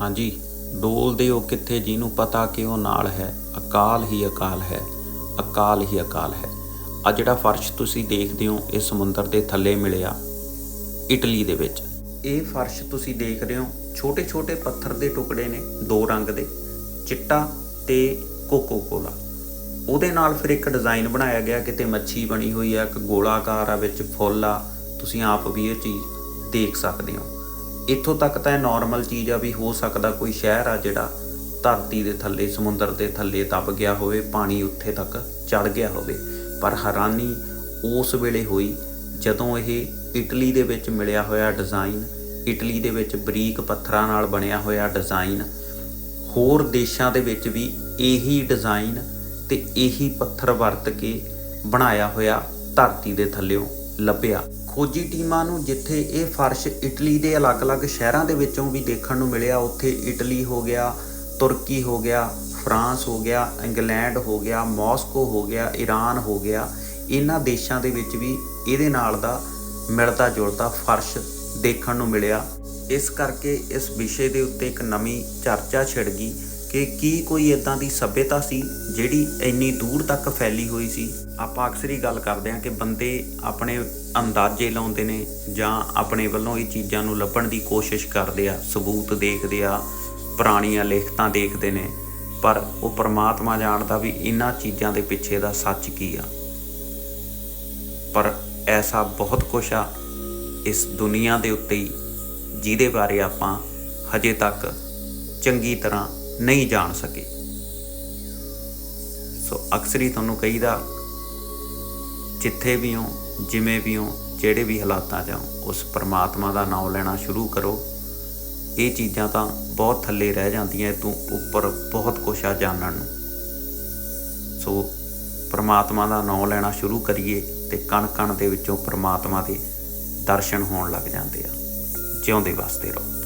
ਹਾਂਜੀ ਡੋਲਦੇ ਹੋ ਕਿੱਥੇ ਜਿਹਨੂੰ ਪਤਾ ਕਿ ਉਹ ਨਾਲ ਹੈ। ਅਕਾਲ ਹੀ ਅਕਾਲ ਹੈ। ਅਕਾਲ ਹੀ ਅਕਾਲ ਹੈ। ਆ ਜਿਹੜਾ ਫਰਸ਼ ਤੁਸੀਂ ਦੇਖਦੇ ਹੋ, ਇਹ ਸਮੁੰਦਰ ਦੇ ਥੱਲੇ ਮਿਲਿਆ। ਇਟਲੀ ਦੇ ਵਿੱਚ। ਇਹ ਫਰਸ਼ ਤੁਸੀਂ ਦੇਖ ਰਹੇ ਹੋ ਛੋਟੇ ਛੋਟੇ ਪੱਥਰ ਦੇ ਟੁਕੜੇ ਨੇ, ਦੋ ਰੰਗ ਦੇ। ਚਿੱਟਾ ਤੇ ਕੋਕੋ ਕੋਲਾ ਉਹਦੇ ਨਾਲ ਫਿਰ ਇੱਕ ਡਿਜ਼ਾਈਨ ਬਣਾਇਆ ਗਿਆ, ਕਿਤੇ ਮੱਛੀ ਬਣੀ ਹੋਈ ਆ, ਇੱਕ ਗੋਲਾਕਾਰ ਆ, ਵਿੱਚ ਫੁੱਲ ਆ। ਤੁਸੀਂ ਆਪ ਵੀ ਇਹ ਚੀਜ਼ ਦੇਖ ਸਕਦੇ ਹੋ। ਇੱਥੋਂ ਤੱਕ ਤਾਂ ਇਹ ਨਾਰਮਲ ਚੀਜ਼ ਆ ਵੀ ਹੋ ਸਕਦਾ ਕੋਈ ਸ਼ਹਿਰ ਆ ਜਿਹੜਾ ਧਰਤੀ ਦੇ ਥੱਲੇ, ਸਮੁੰਦਰ ਦੇ ਥੱਲੇ ਦਬ ਗਿਆ ਹੋਵੇ, ਪਾਣੀ ਉੱਥੇ ਤੱਕ ਚੜ ਗਿਆ ਹੋਵੇ। ਪਰ ਹੈਰਾਨੀ ਉਸ ਵੇਲੇ ਹੋਈ ਜਦੋਂ ਇਹ ਇਟਲੀ ਦੇ ਵਿੱਚ ਮਿਲਿਆ ਹੋਇਆ ਡਿਜ਼ਾਈਨ ਇਟਲੀ ਦੇ ਵਿੱਚ ਬਰੀਕ ਪੱਥਰਾਂ ਨਾਲ ਬਣਿਆ ਹੋਇਆ ਡਿਜ਼ਾਈਨ ਹੋਰ ਦੇਸ਼ਾਂ ਦੇ ਵਿੱਚ ਵੀ ਇਹੀ ਡਿਜ਼ਾਈਨ ਤੇ ਇਹੀ ਪੱਥਰ ਵਰਤ ਕੇ ਬਣਾਇਆ ਹੋਇਆ ਧਰਤੀ ਦੇ ਥੱਲਿਓਂ। ਲੱਭਿਆ। ਖੋਜੀ ਟੀਮਾਂ ਨੂੰ ਜਿੱਥੇ ਇਹ ਫਰਸ਼ ਇਟਲੀ ਦੇ ਅਲੱਗ-ਅਲੱਗ ਸ਼ਹਿਰਾਂ ਦੇ ਵਿੱਚੋਂ ਵੀ ਦੇਖਣ ਨੂੰ ਮਿਲਿਆ, ਉੱਥੇ ਇਟਲੀ ਹੋ ਗਿਆ, ਤੁਰਕੀ ਹੋ ਗਿਆ, ਫਰਾਂਸ ਹੋ ਗਿਆ, ਇੰਗਲੈਂਡ ਹੋ ਗਿਆ, ਮਾਸਕੋ ਹੋ ਗਿਆ ਈਰਾਨ ਹੋ ਗਿਆ। ਇਹਨਾਂ ਦੇਸ਼ਾਂ ਦੇ ਵਿੱਚ ਵੀ ਇਹਦੇ ਨਾਲ ਦਾ ਮਿਲਦਾ ਜੁਲਦਾ ਫਰਸ਼ ਦੇਖਣ ਨੂੰ ਮਿਲਿਆ। ਇਸ ਕਰਕੇ ਇਸ ਵਿਸ਼ੇ ਦੇ ਉੱਤੇ ਇੱਕ ਨਵੀਂ ਚਰਚਾ ਛਿੜ ਗਈ। ਕਿ ਕੀ ਕੋਈ ਇਦਾਂ ਦੀ ਸਭਿਅਤਾ ਸੀ ਜਿਹੜੀ ਇੰਨੀ ਦੂਰ ਤੱਕ ਫੈਲੀ ਹੋਈ ਸੀ? ਆਪਾਂ ਅਕਸਰ ਹੀ ਗੱਲ ਕਰਦੇ ਹਾਂ ਕਿ ਬੰਦੇ ਆਪਣੇ ਅੰਦਾਜ਼ੇ ਲਾਉਂਦੇ ਨੇ ਜਾਂ ਆਪਣੇ ਵੱਲੋਂ ਇਹ ਚੀਜ਼ਾਂ ਨੂੰ ਲੱਭਣ ਦੀ ਕੋਸ਼ਿਸ਼ ਕਰਦੇ ਆ, ਸਬੂਤ ਦੇਖਦੇ ਆ, ਪੁਰਾਣੀਆਂ ਲਿਖਤਾਂ ਦੇਖਦੇ ਨੇ। ਪਰ ਉਹ ਪਰਮਾਤਮਾ ਜਾਣਦਾ ਵੀ ਇਹਨਾਂ ਚੀਜ਼ਾਂ ਦੇ ਪਿੱਛੇ ਦਾ ਸੱਚ ਕੀ ਆ। ਪਰ ਐਸਾ ਬਹੁਤ ਕੁਛ ਆ ਇਸ ਦੁਨੀਆ ਦੇ ਉੱਤੇ ਜਿਹਦੇ ਬਾਰੇ ਆਪਾਂ ਹਜੇ ਤੱਕ ਚੰਗੀ ਤਰ੍ਹਾਂ ਨਹੀਂ ਜਾਣ ਸਕੇ। ਸੋ ਅਕਸਰ ਹੀ ਤੁਹਾਨੂੰ ਕਹੀਦਾ, ਜਿੱਥੇ ਵੀ ਹੋ, ਜਿਵੇਂ ਵੀ ਹੋ, ਜਿਹੜੇ ਵੀ ਹਾਲਾਤਾਂ 'ਚ ਹੋ, ਉਸ ਪਰਮਾਤਮਾ ਦਾ ਨਾਮ ਲੈਣਾ ਸ਼ੁਰੂ ਕਰੋ। ਇਹ ਚੀਜ਼ਾਂ ਤਾਂ ਬਹੁਤ ਥੱਲੇ ਰਹਿ ਜਾਂਦੀਆਂ, ਤੂੰ ਉੱਪਰ ਬਹੁਤ ਕੁਛ ਆ ਜਾਣਨ ਨੂੰ। ਸੋ ਪਰਮਾਤਮਾ ਦਾ ਨਾਮ ਲੈਣਾ ਸ਼ੁਰੂ ਕਰੀਏ ਤੇ ਕਣ ਕਣ ਦੇ ਵਿੱਚੋਂ ਪਰਮਾਤਮਾ ਦੇ ਦਰਸ਼ਨ ਹੋਣ ਲੱਗ ਜਾਂਦੇ ਆ। ਜਿਉਂਦੇ ਵਸਦੇ ਰਹੋ।